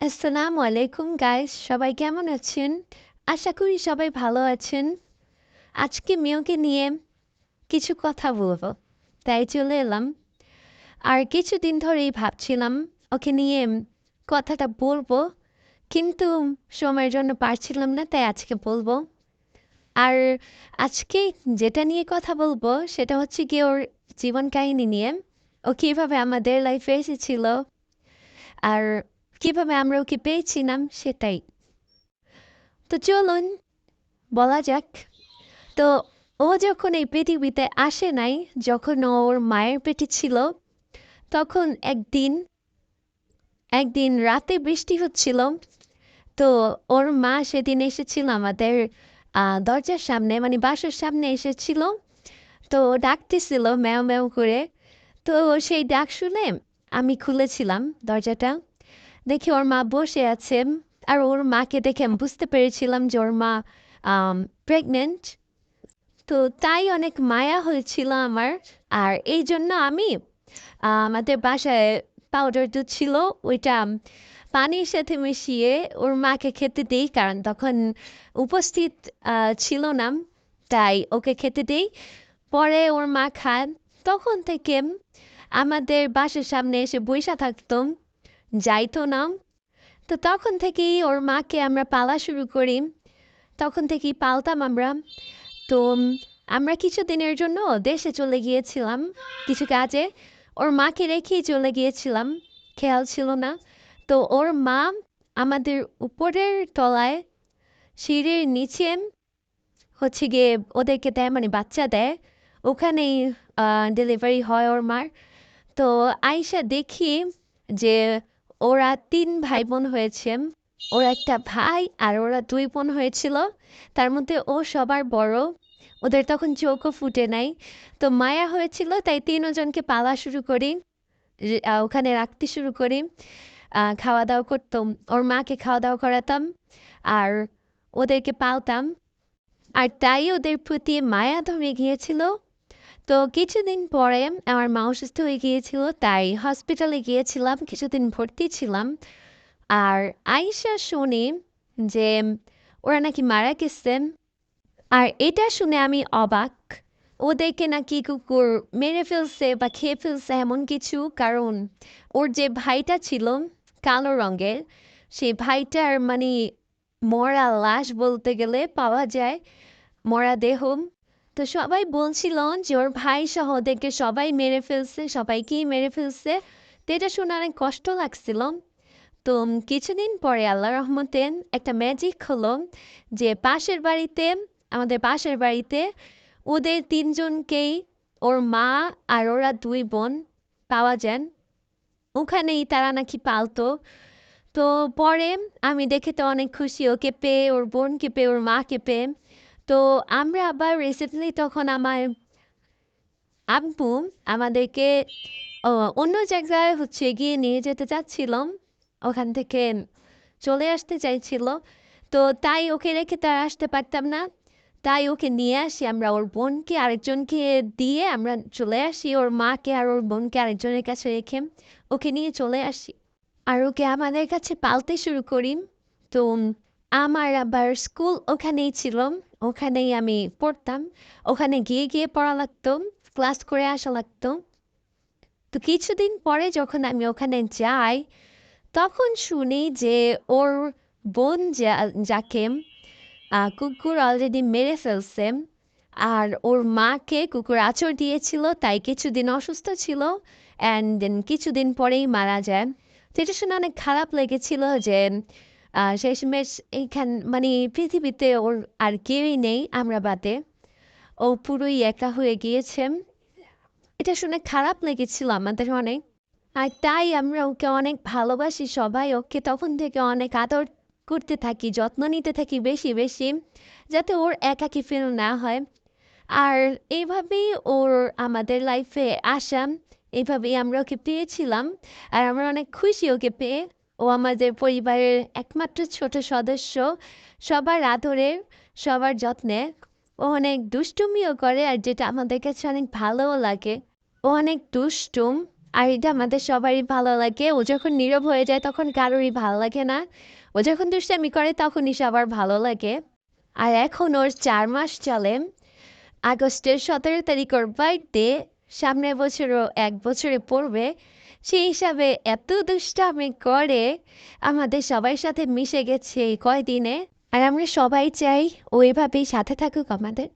আসসালামু আলাইকুম গাইস সবাই কেমন আছেন? আশা করি সবাই ভালো আছেন। আজকে মেয়েকে নিয়ে কিছু কথা বলব। তাই চলে এলাম। আর কিছুদিন ধরেই ভাবছিলাম, ওকে নিয়ে কথাটা বলব, কিন্তু সময়ের জন্য পারছিলাম না, তাই আজকে বলব। আর আজকে যেটা নিয়ে কথা বলব, সেটা হচ্ছে কি ওর জীবন কাহিনী নিয়ে। ও কীভাবে আমাদের লাইফে এসেছিল। আর কীভাবে আমরা ওকে পেয়েছিলাম সেটাই। তো চলুন, বলা যাক। তো ও যখন এই পৃথিবীতে আসে নাই, যখন ওর মায়ের পেটে ছিল, তখন একদিন একদিন রাতে বৃষ্টি হচ্ছিল। তো ওর মা সেদিন এসেছিল আমাদের দরজার সামনে মানে বাসার সামনে এসেছিল। তো ডাকতেছিল ম্যাও ম্যাও করে। তো সেই ডাক শুনে আমি খুলেছিলাম দরজাটা। দেখি ওর মা বসে আছে, আর ওর মাকে দেখে আমি বুঝতে পেরেছিলাম যে ওর মা প্রেগনেন্ট তো তাই অনেক মায়া হয়েছিল আমার, আর এই জন্য আমি আমাদের বাসায় পাউডার দুধ ছিল, ওইটা পানির সাথে মিশিয়ে ওর মাকে খেতে দিই, কারণ তখন উপস্থিত ছিল না, তাই ওকে খেতে দিই। পরে ওর মা খায়, তখন থেকে আমাদের বাসার সামনে এসে বৈশা থাকতাম। যাইতো না। তো তখন থেকেই ওর মাকে আমরা পালা শুরু করি। তখন থেকেই পালতাম আমরা। তো আমরা কিছু দিনের জন্য দেশে চলে গিয়েছিলাম কিছু কাজে। ওর মাকে রেখেই চলে গিয়েছিলাম। খেয়াল ছিল না। তো ওর মা আমাদের উপরের তলায়, সিঁড়ির নিচে হচ্ছে গিয়ে ওদেরকে দেয় মানে বাচ্চা দেয়। ওখানেই ডেলিভারি হয় ওর মার। তো আইসা দেখি যে ওরা তিন ভাই বোন হয়েছে। ওর একটা ভাই আর ওরা দুই বোন হয়েছিল। তার মধ্যে ও সবার বড়। ওদের তখন চোখও ফুটে নাই। তো মায়া হয়েছিল, তাই তিনজনকে পালা শুরু করি। ওখানে রাখতে শুরু করি। খাওয়া দাওয়া করতাম। ওর মাকে খাওয়া দাওয়া করাতাম আর ওদেরকে পালতাম। আর তাই ওদের প্রতি মায়া ধরে গিয়েছিল। তো কিছুদিন পরে আমার মা অসুস্থ হয়ে গিয়েছিল, তাই হসপিটালে গিয়েছিলাম, কিছুদিন ভর্তি ছিলাম। আর আইসা শুনি যে ওরা নাকি মারা গেছে, আর এটা শুনে আমি অবাক। ওদেরকে নাকি কুকুর মেরে ফেলছে বা খেয়ে ফেলছে এমন কিছু, কারণ ওর যে ভাইটা ছিল কালো রঙের সেই ভাইটার মানে মরা লাশ বলতে গেলে পাওয়া যায়, মরা দেহ। তো সবাই বলছিল যে ওর ভাই সহ ওদেরকে সবাই মেরে ফেলছে, সবাইকেই মেরে ফেলছে। তো এটা শুনে অনেক কষ্ট লাগছিল। তো কিছুদিন পরে আল্লাহ রহমতে একটা ম্যাজিক হলো যে পাশের বাড়িতে, আমাদের পাশের বাড়িতে ওদের তিনজনকেই ওর মা আর ওরা দুই বোন পাওয়া যান ওখানেই তারা নাকি পালতো। তো পরে আমি দেখে তো অনেক খুশি, ওকে পেয়ে, ওর বোনকে পেয়ে, ওর মাকে পেয়ে। তো আমরা আবার রিসেন্টলি তখন আমার আব্বু আমাদেরকে অন্য জায়গায় হচ্ছে গিয়ে নিয়ে যেতে চাচ্ছিলাম। ওখান থেকে চলে আসতে চাইছিল। তো তাই ওকে রেখে তো আর আসতে পারতাম না। তাই ওকে নিয়ে আসি আমরা ওর বোনকে, আরেকজনকে দিয়ে আমরা চলে আসি। ওর মাকে আর ওর বোনকে আরেকজনের কাছে রেখে ওকে নিয়ে চলে আসি। আর ওকে আমাদের কাছে পালতে শুরু করি। তো আমার আবার স্কুল ওখানেই ছিল। ওখানেই আমি পড়তাম ওখানে গিয়ে গিয়ে পড়া লাগতো ক্লাস করে আসা লাগতো তো কিছুদিন পরে যখন আমি ওখানে যাই তখন শুনি যে ওর বোন যাকে কুকুর অলরেডি মেরে ফেলছে আর ওর মাকে কুকুর আচর দিয়েছিল তাই কিছুদিন অসুস্থ ছিল অ্যান্ড দেন কিছুদিন পরেই মারা যায় তো এটা শুনে অনেক খারাপ লেগেছিল যে শেষমেশ এইখান মানে পৃথিবীতে ওর আর কেউই নেই আমরা বাদে। ও পুরোই একা হয়ে গিয়েছে। এটা শুনে খারাপ লেগেছিল আমাদের অনেক। আর তাই আমরা ওকে অনেক ভালোবাসি সবাই। ওকে তখন থেকে অনেক আদর করতে থাকি, যত্ন নিতে থাকি বেশি বেশি, যাতে ওর একাকি ফিল না হয়। আর এইভাবেই ওর আমাদের লাইফে আসা, এইভাবেই আমরা ওকে পেয়েছিলাম। আর আমরা অনেক খুশি ওকে পেয়ে। ও আমাদের পরিবারের একমাত্র ছোট সদস্য। সবার আদরের সবার যত্নে। ও অনেক দুষ্টুমিও করে আর যেটা আমাদের কাছে অনেক ভালোও লাগে। ও অনেক দুষ্টুম আর এটা আমাদের সবারই ভালো লাগে। ও যখন নীরব হয়ে যায় তখন কারোরই ভালো লাগে না। ও যখন দুষ্টামি করে তখনই সবার ভালো লাগে। আর এখন ওর চার মাস চলে। আগস্টের সতেরো তারিখ ওর বার্থডে সামনের বছরও এক বছরে পড়বে, সেই হিসাবে এত দুষ্টামি করে আমাদের সবার সাথে মিশে গেছে এই কয়দিনে। আর আমরা সবাই চাই ও এভাবেই সাথে থাকুক আমাদের।